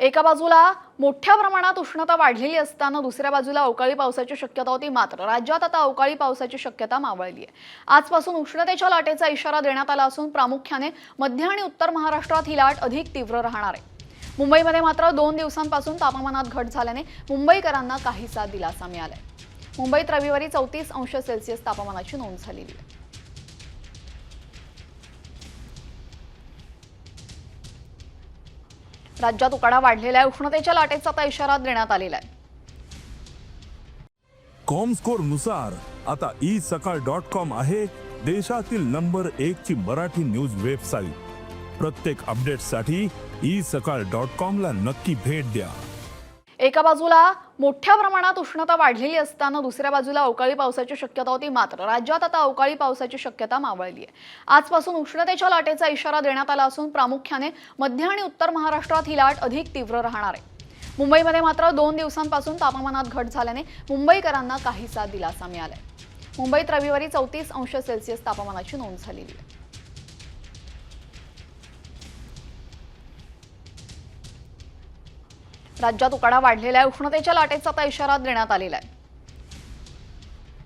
एका बाजूला मोठ्या प्रमाणात उष्णता वाढलेली असताना दुसऱ्या बाजूला अवकाळी पावसाची शक्यता होती मात्र राज्यात आता अवकाळी पावसाची शक्यता मावळली आहे. आजपासून उष्णतेच्या लाटेचा इशारा देण्यात आला असून प्रामुख्याने मध्य आणि उत्तर महाराष्ट्रात ही लाट अधिक तीव्र राहणार आहे. मुंबईमध्ये मात्र दोन दिवसांपासून तापमानात घट झाल्याने मुंबईकरांना काहीसा दिलासा मिळालाय. मुंबईत रविवारी चौतीस अंश सेल्सिअस तापमानाची नोंद झालेली आहे. राज्यात उकाडा वाढलेला आहे. उष्णतेच्या लाटेचा आता इशारा देण्यात आलेला आहे. कॉमस्कोरनुसार आता ई सकाळ डॉट कॉम आहे देशातील नंबर एक ची मराठी न्यूज वेबसाईट. प्रत्येक अपडेटसाठी ई सकाळ डॉट कॉम ला नक्की भेट द्या. एका बाजूला मोठ्या प्रमाणात उष्णता वाढलेली असताना दुसऱ्या बाजूला अवकाळी पावसाची शक्यता होती मात्र राज्यात आता अवकाळी पावसाची शक्यता मावळली आहे. आजपासून उष्णतेच्या लाटेचा इशारा देण्यात आला असून प्रामुख्याने मध्य आणि उत्तर महाराष्ट्रात ही लाट अधिक तीव्र राहणार आहे. मुंबईमध्ये मात्र दोन दिवसांपासून तापमानात घट झाल्याने मुंबईकरांना काहीसा दिलासा मिळालाय. मुंबईत रविवारी चौतीस अंश सेल्सिअस तापमानाची नोंद झालेली आहे. राज्यात उकाडा वाढलेला आहे. उष्णतेच्या लाटेचा आता इशारा देण्यात आलेला आहे.